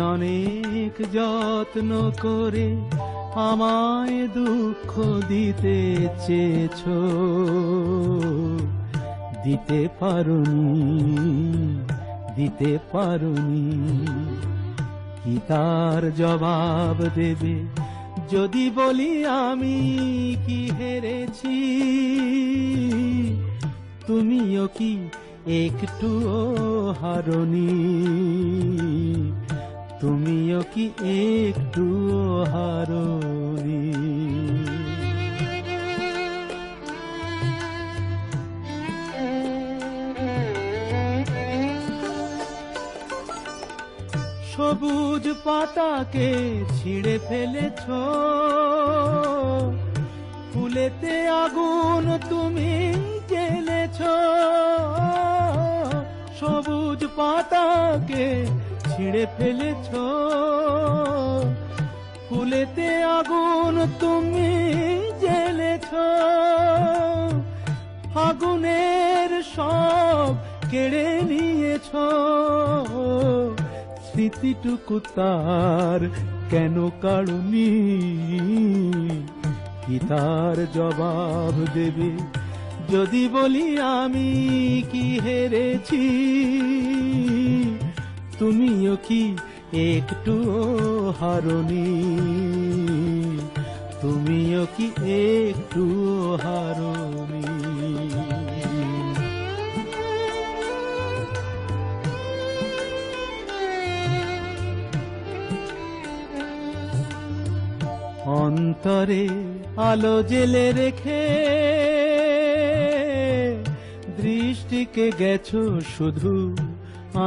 অনেক যত্ন করে আমায় দুঃখ দিতে চেয়েছ। দিতে পারুনি দিতে পারুনি। কি তার জবাব দেবে? যদি বলি আমি কি হেরেছি? তুমিও কি একটু হারনি? তুমিও কি একটু হারনি? সবুজ পাতাকে ছিঁড়ে ফেলেছ। ফুলেতে আগুন তুমি জ্বেলেছ। সবুজ পাতাকে ছিঁড়ে ফেলেছ। ফুলেতে আগুন তুমি জেলেছ আগুনের সব কেড়ে নিয়েছ। স্মৃতিটুকু তার কেন কাড়ুনি কি তার জবাব দেবে? যদি বলি আমি কি হেরেছি? তুমিও কি একটু হারনি? তুমিও কি একটু হারনি? অন্তরে আলো জেলে রেখে দৃষ্টিকে গেছো শুধু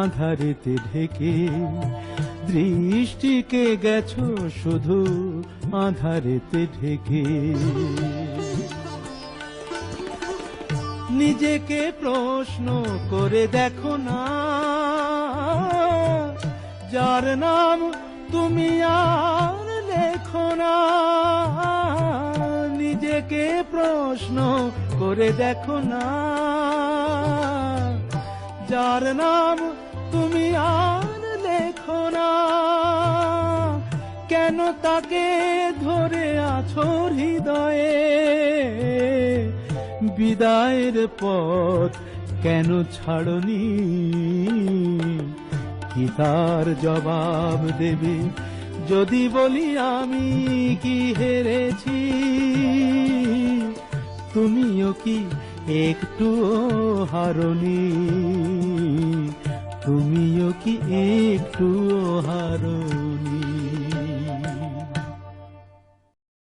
আধারেতে ঢেকে দৃষ্টিকে গেছো শুধু আধারেতে ঢেকে। নিজেকে প্রশ্ন করে দেখো না, যার নাম তুমি আর লেখো না। নিজেকে প্রশ্ন করে দেখো না যার নাম তুমি আর লেখো না। কেন তাকে ধরে আছো হৃদয়ে? বিদায়ের পথ কেন ছাড়নি? কি তার জবাব দেবে? যদি বলি আমি কি হেরেছি? তুমিও কি একটু হারণি তুমিও কি একটু হারনি?